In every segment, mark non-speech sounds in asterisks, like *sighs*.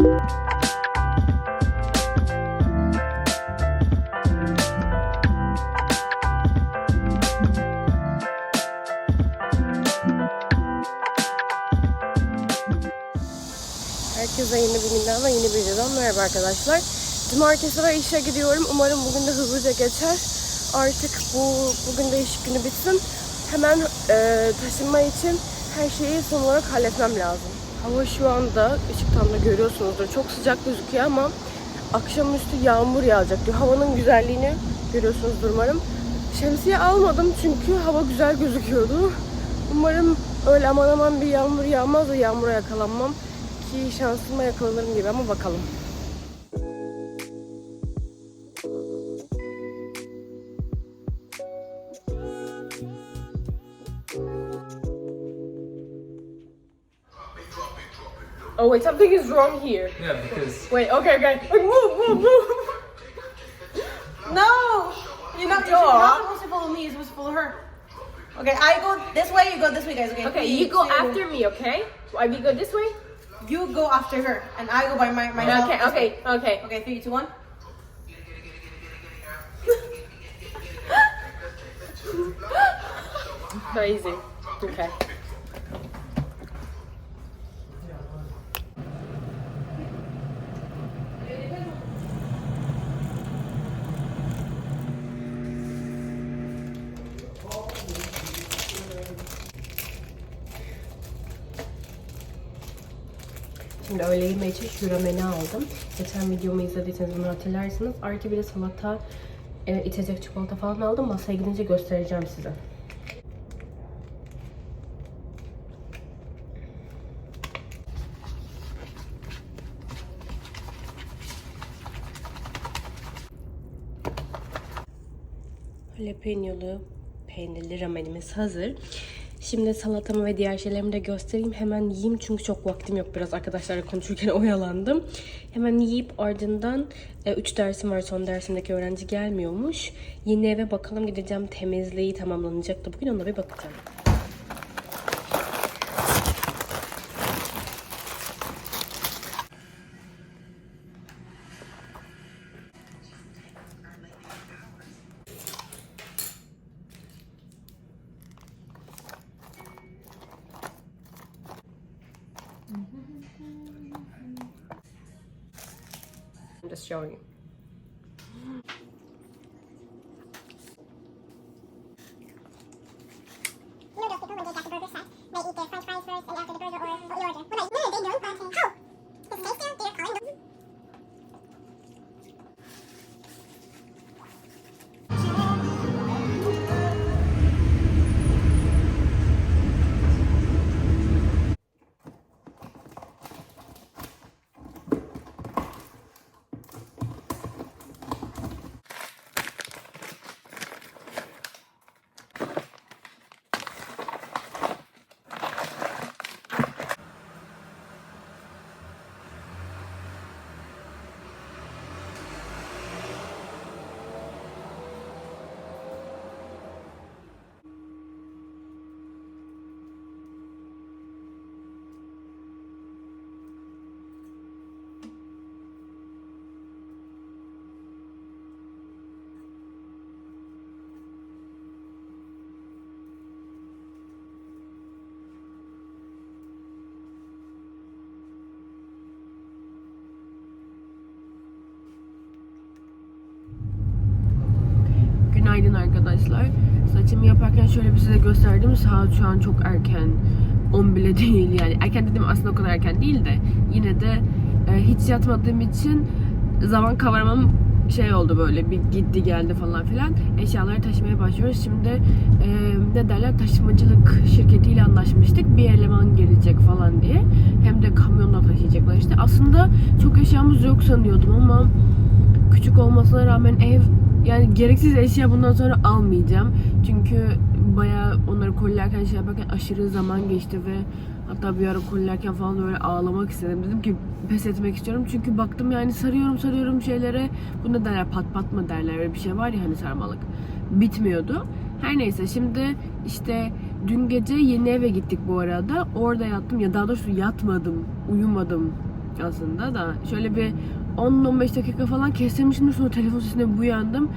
Herkese yeni bir günden ve yeni bir videodan merhaba arkadaşlar. Cumartesi ve işe gidiyorum. Umarım bugün de hızlıca geçer. Artık bu bugün de iş günü bitsin. Hemen e, taşınma için her şeyi son olarak halletmem lazım. Hava şu anda ışıktan da görüyorsunuzdur. Çok sıcak gözüküyor ama akşamüstü yağmur yağacak diyor. Havanın güzelliğini görüyorsunuzdur umarım. Şemsiye almadım çünkü hava güzel gözüküyordu. Umarım öyle aman aman bir yağmur yağmaz da yağmura yakalanmam ki şansıma yakalanırım gibi ama bakalım. Oh wait, something is wrong here. Yeah, because Wait, okay, okay. Wait, move, move, move. No! You're not, you're not supposed to follow me, you're supposed to follow her. Okay, I go this way, you go this way, guys. Okay, Okay, Three, you go two- after me, okay? I we go this way? You go after her, and I go by my my. Okay, this okay, okay. Okay, three, two, one. *laughs* Crazy. Okay. Şimdi öğle yemeği için şu rameni aldım. Geçen videomu izlediyseniz bunu hatırlarsınız. Artı bir de salata, e, içecek çikolata falan aldım. Masaya gidince göstereceğim size. Jalapenyolu peynirli ramenimiz hazır. Şimdi salatamı ve diğer şeylerimi de göstereyim. Hemen yiyeyim çünkü çok vaktim yok. Biraz arkadaşlarla konuşurken *laughs* oyalandım. Hemen yiyip ardından 3 dersim var. Son dersimdeki öğrenci gelmiyormuş. Yeni eve bakalım gideceğim. Temizliği tamamlanacaktı bugün. Ona bir bakacağım. Just showing. Günaydın arkadaşlar. Saçımı yaparken şöyle bir size gösterdim. Saat şu an çok erken. 10 bile *laughs* değil yani. Erken dedim aslında o kadar erken değil de yine de e, hiç yatmadığım için zaman kavramam şey oldu böyle bir gitti geldi falan filan. Eşyaları taşımaya başlıyoruz. Şimdi e, ne derler taşımacılık şirketiyle anlaşmıştık. Bir eleman gelecek falan diye. Hem de kamyonla taşıyacaklar işte. Aslında çok eşyamız yok sanıyordum ama küçük olmasına rağmen ev yani gereksiz eşya bundan sonra almayacağım. Çünkü bayağı onları kolilerken şey yaparken aşırı zaman geçti ve hatta bir ara kolilerken falan böyle ağlamak istedim. Dedim ki pes etmek istiyorum. Çünkü baktım yani sarıyorum sarıyorum şeylere. Bu ne derler pat pat mı derler öyle bir şey var ya hani sarmalık. Bitmiyordu. Her neyse şimdi işte dün gece yeni eve gittik bu arada. Orada yattım ya daha doğrusu yatmadım. Uyumadım. aslında da. Şöyle bir 10-15 dakika falan kestirmiştim sonra telefon sesine uyandım.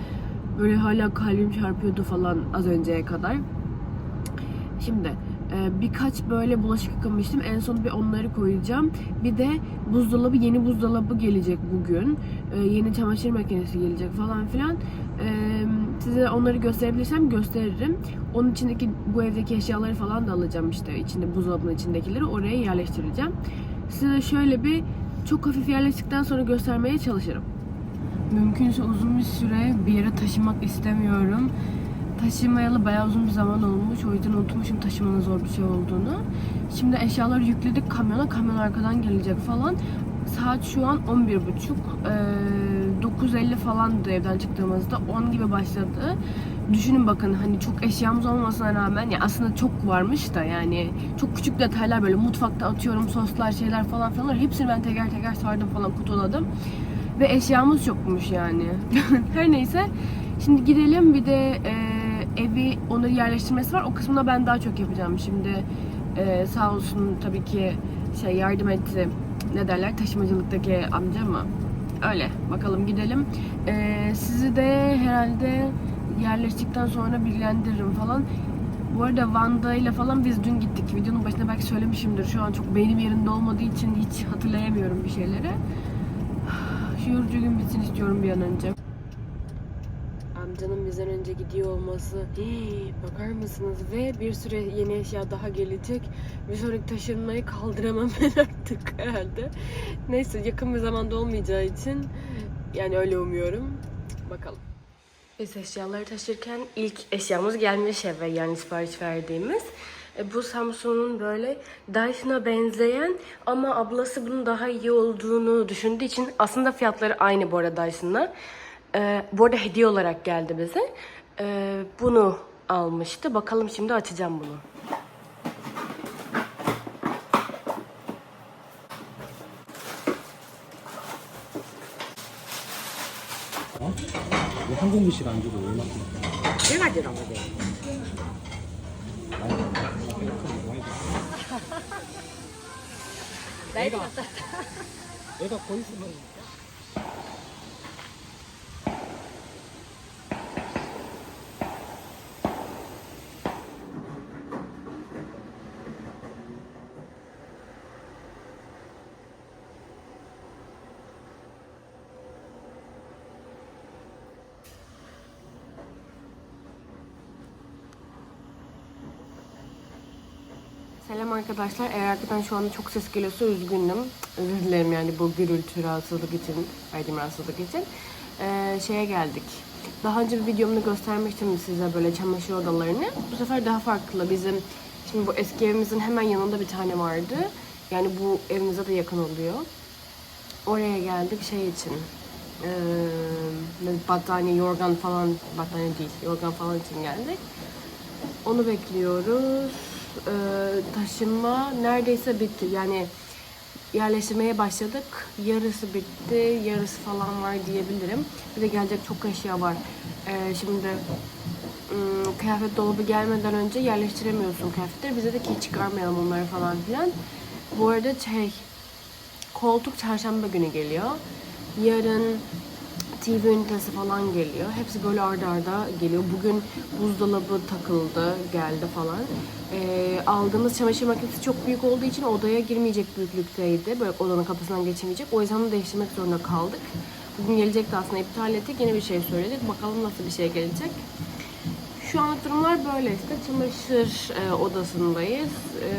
Böyle hala kalbim çarpıyordu falan az önceye kadar. Şimdi e, birkaç böyle bulaşık yıkamıştım. En son bir onları koyacağım. Bir de buzdolabı, yeni buzdolabı gelecek bugün. E, yeni çamaşır makinesi gelecek falan filan. E, size onları gösterebilirsem gösteririm. Onun içindeki bu evdeki eşyaları falan da alacağım işte. içinde buzdolabının içindekileri oraya yerleştireceğim. Size şöyle bir çok hafif yerleştikten sonra göstermeye çalışırım. Mümkünse uzun bir süre bir yere taşımak istemiyorum. Taşımayalı bayağı uzun bir zaman olmuş. O yüzden unutmuşum taşımanın zor bir şey olduğunu. Şimdi eşyaları yükledik kamyona. Kamyon arkadan gelecek falan. Saat şu an 11.30. Ee, 9.50 falandı evden çıktığımızda. 10 gibi başladı. Düşünün bakın hani çok eşyamız olmasına rağmen ya aslında çok varmış da yani çok küçük detaylar böyle mutfakta atıyorum soslar şeyler falan filan hepsini ben teker teker sardım falan kutuladım. Ve eşyamız çokmuş yani. *laughs* Her neyse. Şimdi gidelim bir de e, evi onları yerleştirmesi var. O kısmını ben daha çok yapacağım. Şimdi e, sağ olsun tabii ki şey yardım etti. Ne derler taşımacılıktaki amca mı? Öyle. Bakalım gidelim. E, sizi de herhalde yerleştikten sonra bilgilendiririm falan. Bu arada Vanda ile falan biz dün gittik. Videonun başında belki söylemişimdir. Şu an çok beynim yerinde olmadığı için hiç hatırlayamıyorum bir şeyleri. *sighs* Şu yorucu gün bitsin istiyorum bir an önce. Amcanın bizden önce gidiyor olması. Hii, bakar mısınız? Ve bir süre yeni eşya daha gelecek. Bir sonraki taşınmayı kaldıramam *laughs* ben artık herhalde. Neyse yakın bir zamanda olmayacağı için yani öyle umuyorum. Bakalım. Biz eşyaları taşırken ilk eşyamız gelmiş eve yani sipariş verdiğimiz. E, bu Samsung'un böyle Dyson'a benzeyen ama ablası bunun daha iyi olduğunu düşündüğü için aslında fiyatları aynı bu arada Dyson'la. E, bu arada hediye olarak geldi bize. E, bunu almıştı. Bakalım şimdi açacağım bunu. 한국미식 안주도 얼마큼 세 가지라고 돼. 나이가 애가 거의 있으면 Selam arkadaşlar. Eğer arkadan şu anda çok ses geliyorsa üzgünüm. Özür dilerim yani bu gürültü rahatsızlık için, verdiğim rahatsızlık için. Ee, şeye geldik. Daha önce bir videomda göstermiştim size böyle çamaşır odalarını. Bu sefer daha farklı. Bizim şimdi bu eski evimizin hemen yanında bir tane vardı. Yani bu evimize de yakın oluyor. Oraya geldik şey için. Ee, battaniye, yorgan falan, battaniye değil, yorgan falan için geldik. Onu bekliyoruz. Ee, taşınma neredeyse bitti. Yani yerleştirmeye başladık. Yarısı bitti, yarısı falan var diyebilirim. Bir de gelecek çok eşya var. Ee, şimdi kıyafet dolabı gelmeden önce yerleştiremiyorsun kıyafetleri. Bize de ki çıkarmayalım onları falan filan. Bu arada şey, koltuk çarşamba günü geliyor. Yarın TV ünitesi falan geliyor. Hepsi böyle arda arda geliyor. Bugün buzdolabı takıldı, geldi falan. Ee, aldığımız çamaşır makinesi çok büyük olduğu için odaya girmeyecek büyüklükteydi. Böyle odanın kapısından geçemeyecek. O yüzden onu değiştirmek zorunda kaldık. Bugün gelecekti aslında iptal ettik. Yeni bir şey söyledik. Bakalım nasıl bir şey gelecek. Şu anlık durumlar böyle işte. Çamaşır e, odasındayız. E,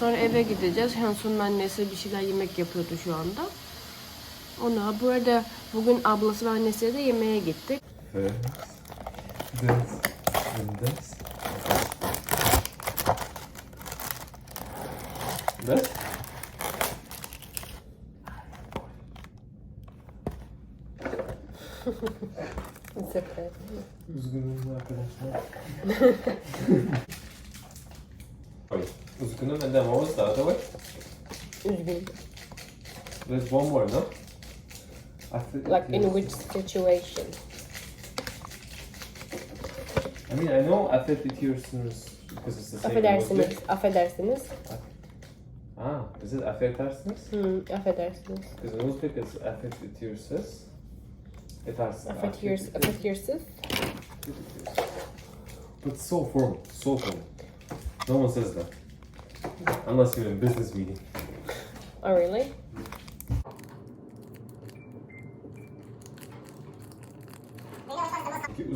sonra eve gideceğiz. Hansun'un annesi bir şeyler yemek yapıyordu şu anda. Ona bu arada bugün ablası ve annesiyle de yemeğe gittik. This, and this. This? Üzgünüm arkadaşlar. *laughs* Üzgünüm and then what was the other way? Üzgün. There's one more, no? I think Like in which situation? I mean, I know affected yours because it's the same. Affedersiniz, this. affedersiniz. Ah, is it affedersiniz? Hmm, affedersiniz. Because in Uzbek it's affedersiniz. Etarsiniz. Affedirs, affedirsiniz. But so formal, so formal. No one says that. Unless you're in a business meeting. Oh really?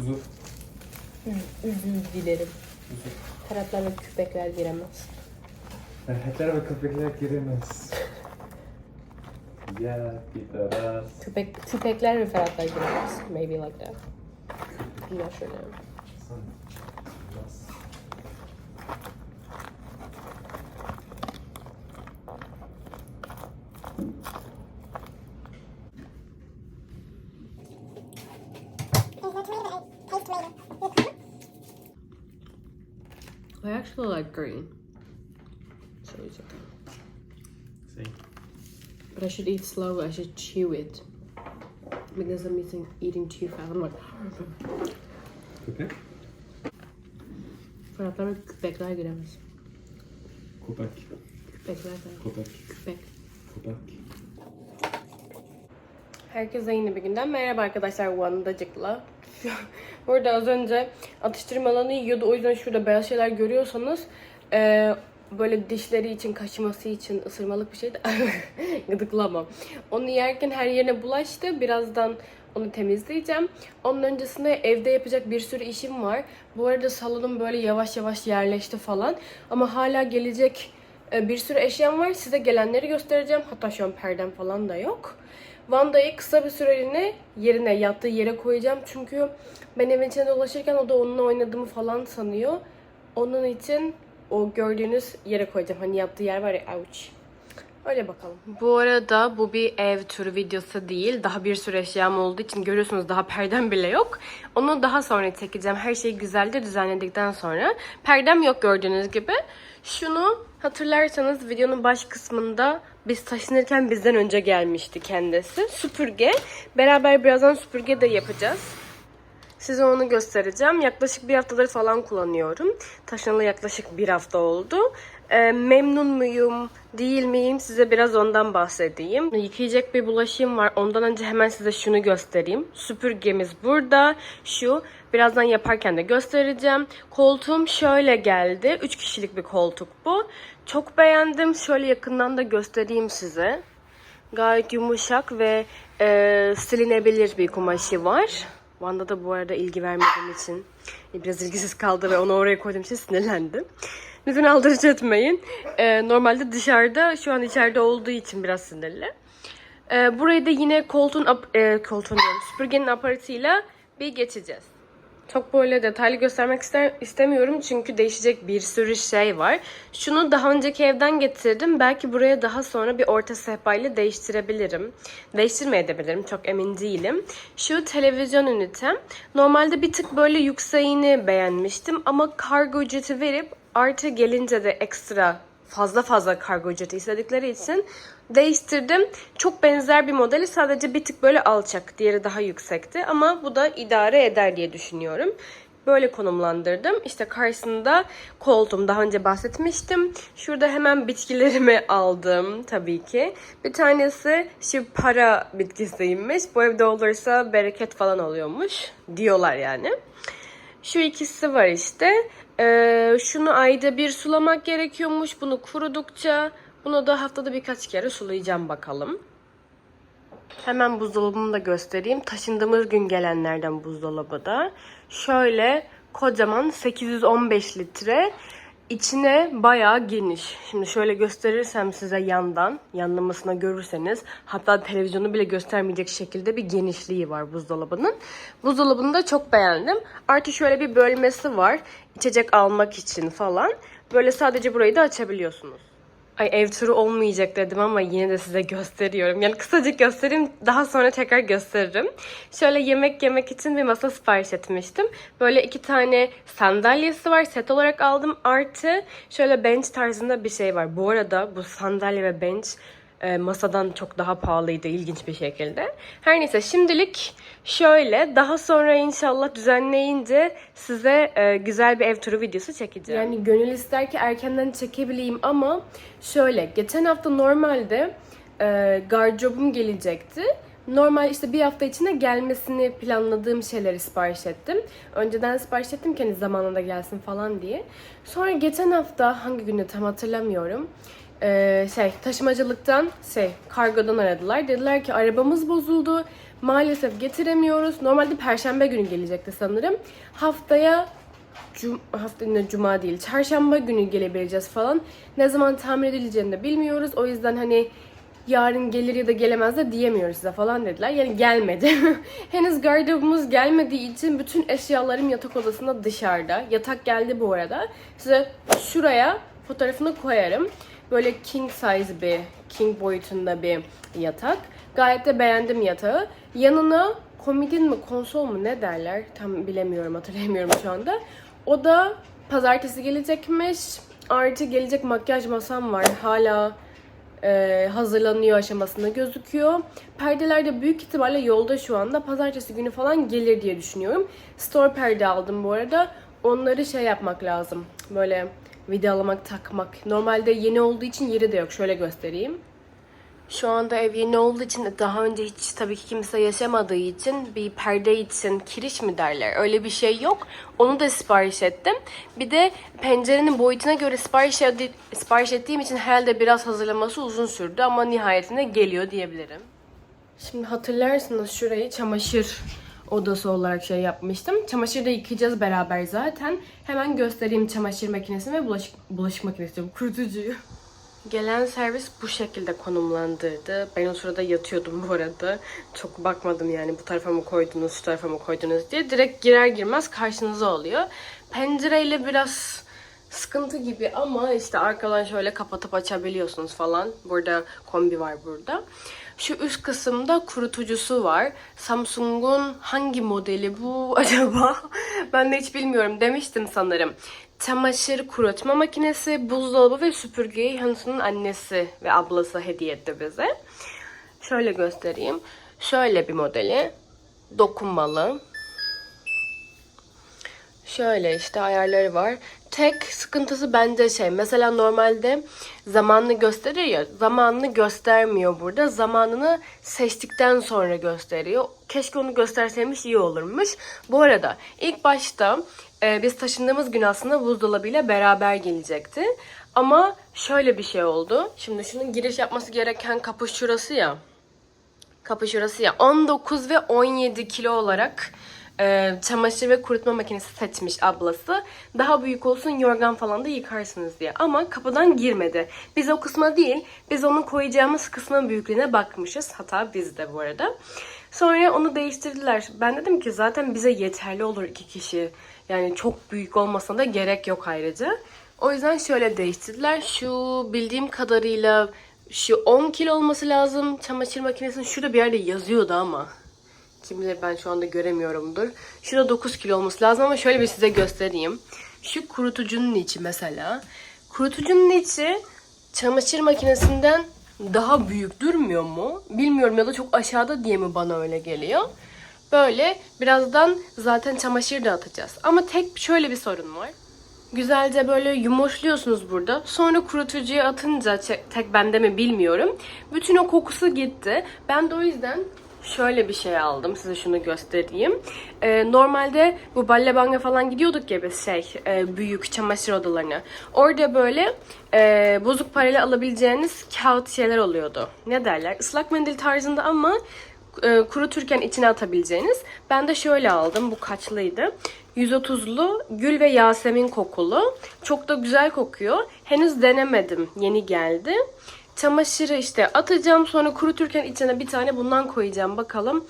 Ki uzun. Özür dilerim. Taratlar ve küpekler giremez. Erkekler ve köpekler giremez. *laughs* Ya gitaras. Köpek, küpekler ve ferhatlar giremez. Maybe like that. I'm not sure now. There's no tomato, but I taste tomato. I like green. So it's okay. See. But I should eat slow. I should chew it. Because I'm eating, eating too fast. I'm like... Köpek. Ferhatlar ve küpekler giremez. Köpek. Küpekler de. Köpek. Küpek. Köpek. Herkese yeni bir günden merhaba arkadaşlar Vandacık'la. *laughs* Burada az önce atıştırmalarını yiyordu. O yüzden şurada beyaz şeyler görüyorsanız eee, böyle dişleri için, kaşıması için ısırmalık bir şeydi. *laughs* Gıdıklama. Onu yerken her yerine bulaştı. Birazdan onu temizleyeceğim. Onun öncesinde evde yapacak bir sürü işim var. Bu arada salonum böyle yavaş yavaş yerleşti falan. Ama hala gelecek e, bir sürü eşyam var. Size gelenleri göstereceğim. Hatta şu an perdem falan da yok. Vanda'yı kısa bir süreliğine yerine yattığı yere koyacağım. Çünkü ben evin içinde dolaşırken o da onunla oynadığımı falan sanıyor. Onun için o gördüğünüz yere koyacağım. Hani yattığı yer var ya ouch. Öyle bakalım. Bu arada bu bir ev turu videosu değil. Daha bir sürü eşyam olduğu için görüyorsunuz daha perdem bile yok. Onu daha sonra çekeceğim. Her şeyi güzelce düzenledikten sonra. Perdem yok gördüğünüz gibi. Şunu hatırlarsanız videonun baş kısmında biz taşınırken bizden önce gelmişti kendisi. Süpürge. Beraber birazdan süpürge de yapacağız. Size onu göstereceğim. Yaklaşık bir haftadır falan kullanıyorum. Taşınalı yaklaşık bir hafta oldu. Ee, memnun muyum, değil miyim? Size biraz ondan bahsedeyim. Yıkayacak bir bulaşığım var. Ondan önce hemen size şunu göstereyim. Süpürgemiz burada. Şu. Birazdan yaparken de göstereceğim. Koltuğum şöyle geldi. 3 kişilik bir koltuk bu. Çok beğendim. Şöyle yakından da göstereyim size. Gayet yumuşak ve e, silinebilir bir kumaşı var. Vanda da bu arada ilgi vermediğim için biraz ilgisiz kaldı ve onu oraya koyduğum için sinirlendim. Lütfen aldırıcı etmeyin. E, normalde dışarıda, şu an içeride olduğu için biraz sinirli. E, burayı da yine koltuğun, e, koltuğun diyorum, süpürgenin aparatıyla bir geçeceğiz. Çok böyle detaylı göstermek ister, istemiyorum çünkü değişecek bir sürü şey var. Şunu daha önceki evden getirdim. Belki buraya daha sonra bir orta sehpayla değiştirebilirim. Değiştirmeyebilirim. Çok emin değilim. Şu televizyon ünitem. Normalde bir tık böyle yükseğini beğenmiştim ama kargo ücreti verip artı gelince de ekstra fazla fazla kargo ücreti istedikleri için değiştirdim. Çok benzer bir modeli sadece bir tık böyle alçak. Diğeri daha yüksekti ama bu da idare eder diye düşünüyorum. Böyle konumlandırdım. İşte karşısında koltuğum daha önce bahsetmiştim. Şurada hemen bitkilerimi *laughs* aldım tabii ki. Bir tanesi şu para bitkisiymiş. Bu evde olursa bereket falan oluyormuş diyorlar yani. Şu ikisi var işte. Ee, şunu ayda bir sulamak gerekiyormuş. Bunu kurudukça bunu da haftada birkaç kere sulayacağım bakalım. Hemen buzdolabımı da göstereyim. Taşındığımız gün gelenlerden buzdolabı da. Şöyle kocaman 815 litre. İçine bayağı geniş. Şimdi şöyle gösterirsem size yandan, yanlamasına görürseniz hatta televizyonu bile göstermeyecek şekilde bir genişliği var buzdolabının. Buzdolabını da çok beğendim. Artı şöyle bir bölmesi var. içecek almak için falan. Böyle sadece burayı da açabiliyorsunuz. Ay ev turu olmayacak dedim ama yine de size gösteriyorum. Yani kısacık göstereyim daha sonra tekrar gösteririm. Şöyle yemek yemek için bir masa sipariş etmiştim. Böyle iki tane sandalyesi var set olarak aldım. Artı şöyle bench tarzında bir şey var. Bu arada bu sandalye ve bench e, masadan çok daha pahalıydı ilginç bir şekilde. Her neyse şimdilik şöyle daha sonra inşallah düzenleyince size e, güzel bir ev turu videosu çekeceğim. Yani gönül ister ki erkenden çekebileyim ama şöyle geçen hafta normalde e, gardırobum gelecekti. Normal işte bir hafta içinde gelmesini planladığım şeyleri sipariş ettim. Önceden sipariş ettim ki hani zamanında gelsin falan diye. Sonra geçen hafta hangi günde tam hatırlamıyorum. Ee, şey taşımacılıktan şey kargodan aradılar. Dediler ki arabamız bozuldu. Maalesef getiremiyoruz. Normalde perşembe günü gelecekti sanırım. Haftaya Cum hafta ne cuma değil. Çarşamba günü gelebileceğiz falan. Ne zaman tamir edileceğini de bilmiyoruz. O yüzden hani yarın gelir ya da gelemez de diyemiyoruz size falan dediler. Yani gelmedi. *laughs* Henüz gardırobumuz gelmediği için bütün eşyalarım yatak odasında dışarıda. Yatak geldi bu arada. Size şuraya fotoğrafını koyarım. Böyle king size bir, king boyutunda bir yatak. Gayet de beğendim yatağı. Yanına komodin mi, konsol mu ne derler? Tam bilemiyorum, hatırlayamıyorum şu anda. O da pazartesi gelecekmiş. Artı gelecek makyaj masam var. Hala e, hazırlanıyor aşamasında gözüküyor. Perdeler de büyük ihtimalle yolda şu anda. Pazartesi günü falan gelir diye düşünüyorum. Store perde aldım bu arada. Onları şey yapmak lazım. Böyle vidalamak, takmak. Normalde yeni olduğu için yeri de yok. Şöyle göstereyim. Şu anda ev yeni olduğu için daha önce hiç tabii ki kimse yaşamadığı için bir perde için kiriş mi derler öyle bir şey yok. Onu da sipariş ettim. Bir de pencerenin boyutuna göre sipariş, edi- sipariş ettiğim için herhalde biraz hazırlaması uzun sürdü ama nihayetinde geliyor diyebilirim. Şimdi hatırlarsınız şurayı çamaşır odası olarak şey yapmıştım. Çamaşır da yıkayacağız beraber zaten. Hemen göstereyim çamaşır makinesini ve bulaşık, bulaşık makinesi diyorum, kurutucuyu. Gelen servis bu şekilde konumlandırdı. Ben o sırada yatıyordum bu arada. Çok bakmadım yani bu tarafa mı koydunuz, şu tarafa mı koydunuz diye. Direkt girer girmez karşınıza oluyor. Pencereyle biraz sıkıntı gibi ama işte arkadan şöyle kapatıp açabiliyorsunuz falan. Burada kombi var burada. Şu üst kısımda kurutucusu var. Samsung'un hangi modeli bu *laughs* acaba? ben de hiç bilmiyorum demiştim sanırım. Çamaşır kurutma makinesi, buzdolabı ve süpürgeyi Hansu'nun annesi ve ablası hediye etti bize. Şöyle göstereyim. Şöyle bir modeli. Dokunmalı. Şöyle işte ayarları var. Tek sıkıntısı bence şey mesela normalde zamanını gösterir ya zamanını göstermiyor burada. Zamanını seçtikten sonra gösteriyor. Keşke onu gösterseymiş iyi olurmuş. Bu arada ilk başta e, biz taşındığımız gün aslında buzdolabıyla beraber gelecekti. Ama şöyle bir şey oldu. Şimdi şunun giriş yapması gereken kapı şurası ya. Kapı şurası ya. 19 ve 17 kilo olarak e, çamaşır ve kurutma makinesi seçmiş ablası. Daha büyük olsun yorgan falan da yıkarsınız diye. Ama kapıdan girmedi. Biz o kısma değil, biz onu koyacağımız kısmın büyüklüğüne bakmışız. Hatta biz de bu arada. Sonra onu değiştirdiler. Ben dedim ki zaten bize yeterli olur iki kişi. Yani çok büyük olmasına da gerek yok ayrıca. O yüzden şöyle değiştirdiler. Şu bildiğim kadarıyla şu 10 kilo olması lazım. Çamaşır makinesinin şurada bir yerde yazıyordu ama. Kim bilir ben şu anda göremiyorumdur. Şurada 9 kilo olması lazım ama şöyle bir size göstereyim. Şu kurutucunun içi mesela. Kurutucunun içi çamaşır makinesinden daha büyük durmuyor mu? Bilmiyorum ya da çok aşağıda diye mi bana öyle geliyor. Böyle birazdan zaten çamaşır da atacağız. Ama tek şöyle bir sorun var. Güzelce böyle yumuşluyorsunuz burada. Sonra kurutucuya atınca tek bende mi bilmiyorum. Bütün o kokusu gitti. Ben de o yüzden şöyle bir şey aldım. Size şunu göstereyim. Ee, normalde bu Ballabang'a falan gidiyorduk ya biz şey e, büyük çamaşır odalarına. Orada böyle e, bozuk parayla alabileceğiniz kağıt şeyler oluyordu. Ne derler? Islak mendil tarzında ama e, kuruturken içine atabileceğiniz. Ben de şöyle aldım. Bu kaçlıydı. 130'lu gül ve yasemin kokulu. Çok da güzel kokuyor. Henüz denemedim. Yeni geldi. Çamaşırı işte atacağım. Sonra kuruturken içine bir tane bundan koyacağım. Bakalım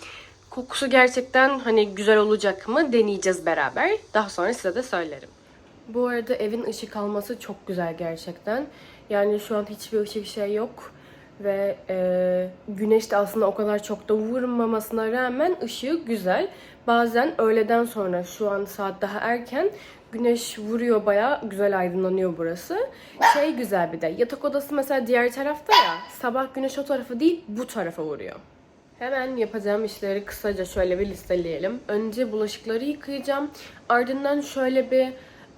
kokusu gerçekten hani güzel olacak mı deneyeceğiz beraber. Daha sonra size de söylerim. Bu arada evin ışık alması çok güzel gerçekten. Yani şu an hiçbir ışık şey yok. ve e, güneş de aslında o kadar çok da vurmamasına rağmen ışığı güzel. Bazen öğleden sonra şu an saat daha erken güneş vuruyor bayağı güzel aydınlanıyor burası. Şey güzel bir de yatak odası mesela diğer tarafta ya sabah güneş o tarafa değil bu tarafa vuruyor. Hemen yapacağım işleri kısaca şöyle bir listeleyelim. Önce bulaşıkları yıkayacağım. Ardından şöyle bir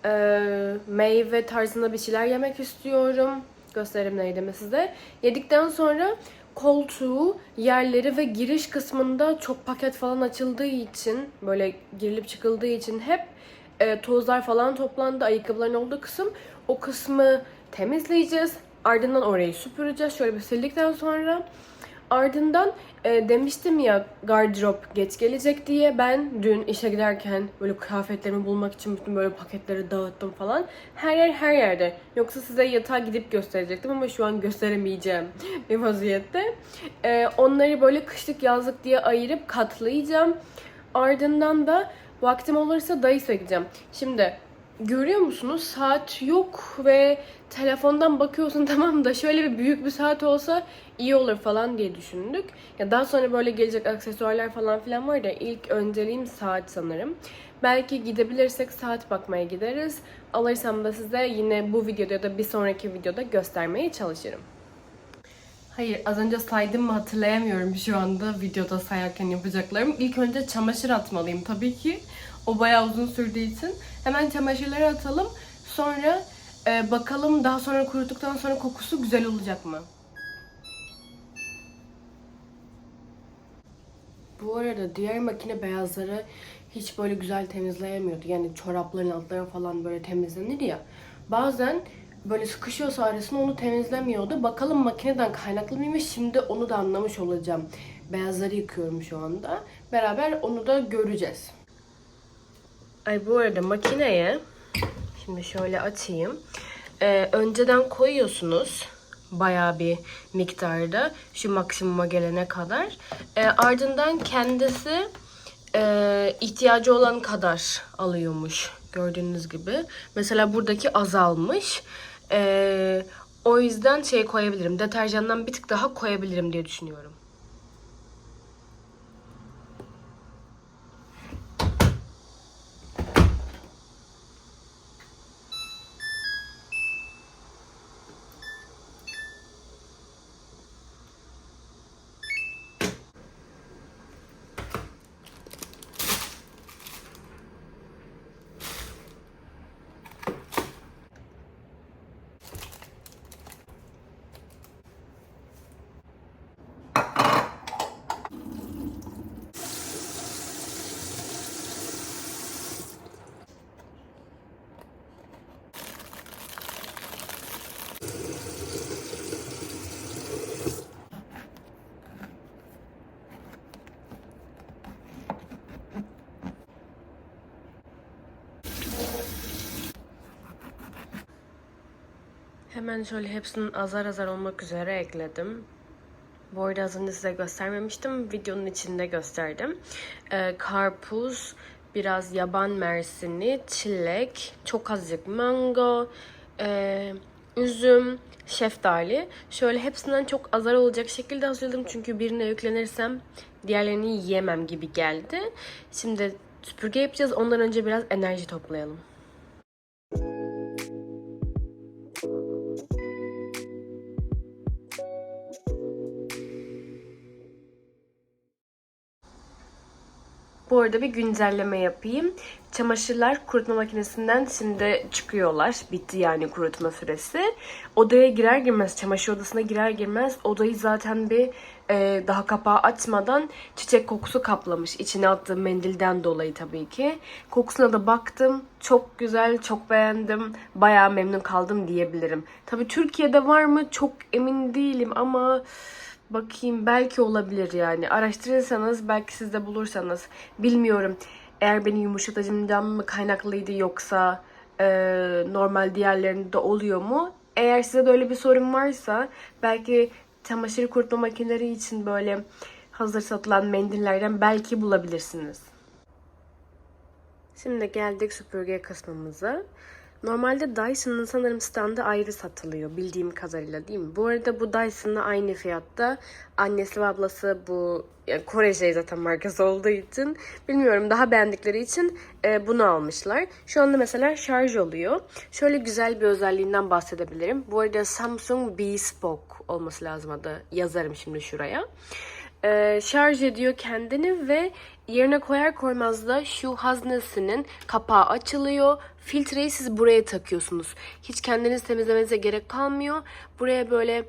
e, meyve tarzında bir şeyler yemek istiyorum. Göstereyim ne yediğimi size. Yedikten sonra koltuğu, yerleri ve giriş kısmında çok paket falan açıldığı için böyle girilip çıkıldığı için hep e, tozlar falan toplandı. Ayakkabıların olduğu kısım. O kısmı temizleyeceğiz. Ardından orayı süpüreceğiz. Şöyle bir sildikten sonra Ardından e, demiştim ya gardırop geç gelecek diye ben dün işe giderken böyle kıyafetlerimi bulmak için bütün böyle paketleri dağıttım falan. Her yer her yerde. Yoksa size yatağa gidip gösterecektim ama şu an gösteremeyeceğim *laughs* bir vaziyette. E, onları böyle kışlık yazlık diye ayırıp katlayacağım. Ardından da vaktim olursa Daiso'ya gideceğim. Şimdi görüyor musunuz saat yok ve telefondan bakıyorsun *laughs* tamam da şöyle bir büyük bir saat olsa iyi olur falan diye düşündük. Ya daha sonra böyle gelecek aksesuarlar falan filan var da ilk önceliğim saat sanırım. Belki gidebilirsek saat bakmaya gideriz. Alırsam da size yine bu videoda ya da bir sonraki videoda göstermeye çalışırım. Hayır az önce saydım mı hatırlayamıyorum şu anda videoda sayarken yapacaklarım. İlk önce çamaşır atmalıyım tabii ki. O bayağı uzun sürdüğü için. Hemen çamaşırları atalım. Sonra e, bakalım daha sonra kuruttuktan sonra kokusu güzel olacak mı? Bu arada diğer makine beyazları hiç böyle güzel temizleyemiyordu. Yani çorapların altları falan böyle temizlenir ya. Bazen böyle sıkışıyorsa arasında onu temizlemiyordu. Bakalım makineden kaynaklı mıymış? Şimdi onu da anlamış olacağım. Beyazları yıkıyorum şu anda. Beraber onu da göreceğiz. Ay bu arada makineye şimdi şöyle açayım. Ee, önceden koyuyorsunuz bayağı bir miktarda şu maksimuma gelene kadar. Ee, ardından kendisi e, ihtiyacı olan kadar alıyormuş gördüğünüz gibi. Mesela buradaki azalmış. Ee, o yüzden şey koyabilirim. Deterjandan bir tık daha koyabilirim diye düşünüyorum. Hemen şöyle hepsinin azar azar olmak üzere ekledim. Bu arada az önce size göstermemiştim. Videonun içinde gösterdim. Ee, karpuz, biraz yaban mersini, çilek, çok azıcık mango, e, üzüm, şeftali. Şöyle hepsinden çok azar olacak şekilde hazırladım. Çünkü birine yüklenirsem diğerlerini yiyemem gibi geldi. Şimdi süpürge yapacağız. Ondan önce biraz enerji toplayalım. Bu arada bir güncelleme yapayım. Çamaşırlar kurutma makinesinden şimdi çıkıyorlar. Bitti yani kurutma süresi. Odaya girer girmez, çamaşır odasına girer girmez odayı zaten bir e, daha kapağı açmadan çiçek kokusu kaplamış. İçine attığım mendilden dolayı tabii ki. Kokusuna da baktım. Çok güzel, çok beğendim. Bayağı memnun kaldım diyebilirim. Tabii Türkiye'de var mı çok emin değilim ama... Bakayım belki olabilir yani. Araştırırsanız belki siz de bulursanız bilmiyorum. Eğer benim yumuşatıcımdan mı kaynaklıydı yoksa e, normal diğerlerinde oluyor mu? Eğer size de öyle bir sorun varsa belki çamaşır kurutma makineleri için böyle hazır satılan mendillerden belki bulabilirsiniz. Şimdi geldik süpürge kısmımıza. Normalde Dyson'ın sanırım standı ayrı satılıyor bildiğim kadarıyla değil mi? Bu arada bu Dyson'la aynı fiyatta. Annesi ve ablası bu yani Kore şey zaten markası olduğu için bilmiyorum daha beğendikleri için e, bunu almışlar. Şu anda mesela şarj oluyor. Şöyle güzel bir özelliğinden bahsedebilirim. Bu arada Samsung Bespoke olması lazım adı. Yazarım şimdi şuraya. Ee, şarj ediyor kendini ve yerine koyar koymaz da şu haznesinin kapağı açılıyor. Filtreyi siz buraya takıyorsunuz. Hiç kendiniz temizlemenize gerek kalmıyor. Buraya böyle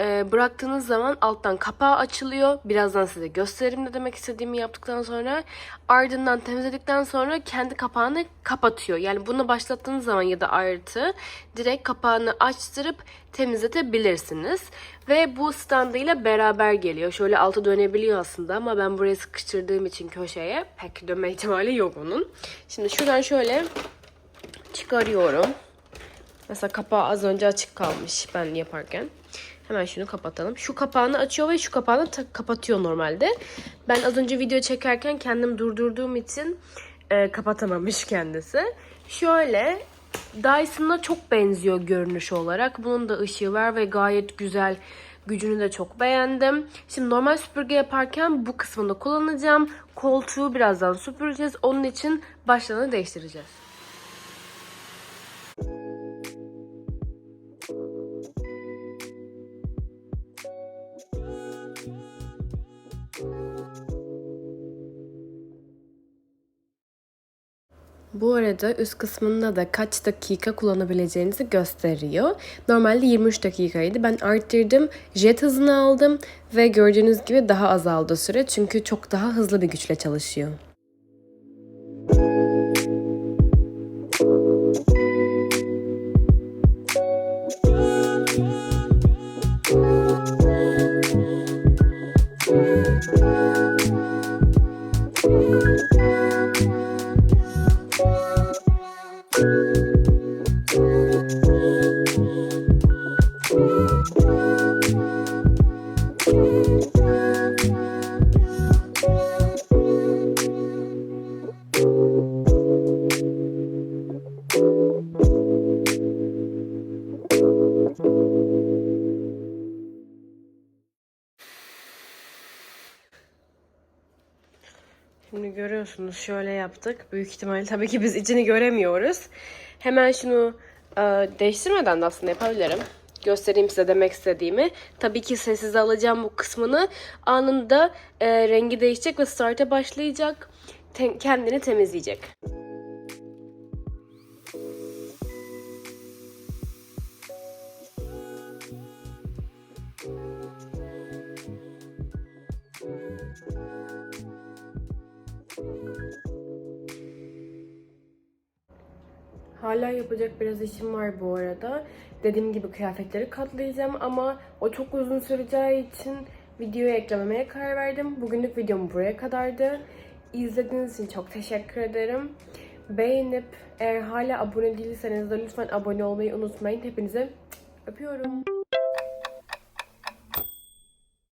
e, bıraktığınız zaman alttan kapağı açılıyor. Birazdan size gösteririm ne demek istediğimi yaptıktan sonra. Ardından temizledikten sonra kendi kapağını kapatıyor. Yani bunu başlattığınız zaman ya da artı direkt kapağını açtırıp temizletebilirsiniz. Ve bu standıyla beraber geliyor. Şöyle altı dönebiliyor aslında ama ben buraya sıkıştırdığım için köşeye pek dönme ihtimali yok onun. Şimdi şuradan şöyle çıkarıyorum. Mesela kapağı az önce açık kalmış ben yaparken. Hemen şunu kapatalım. Şu kapağını açıyor ve şu kapağını kapatıyor normalde. Ben az önce video çekerken kendim durdurduğum için e, kapatamamış kendisi. Şöyle Dyson'a çok benziyor görünüş olarak. Bunun da ışığı var ve gayet güzel. Gücünü de çok beğendim. Şimdi normal süpürge yaparken bu kısmını kullanacağım. Koltuğu birazdan süpüreceğiz. Onun için başlarını değiştireceğiz. Bu arada üst kısmında da kaç dakika kullanabileceğinizi gösteriyor. Normalde 23 dakikaydı. Ben arttırdım. Jet hızını aldım ve gördüğünüz gibi daha azaldı süre. Çünkü çok daha hızlı bir güçle çalışıyor. Görüyorsunuz şöyle yaptık. Büyük ihtimalle tabii ki biz içini göremiyoruz. Hemen şunu e, değiştirmeden de aslında yapabilirim. Göstereyim size demek istediğimi. Tabii ki sessiz alacağım bu kısmını. Anında e, rengi değişecek ve start'a başlayacak. Te- kendini temizleyecek. Hala yapacak biraz işim var bu arada. Dediğim gibi kıyafetleri katlayacağım ama o çok uzun süreceği için videoyu eklememeye karar verdim. Bugünlük videom buraya kadardı. İzlediğiniz için çok teşekkür ederim. Beğenip eğer hala abone değilseniz de lütfen abone olmayı unutmayın. Hepinize öpüyorum.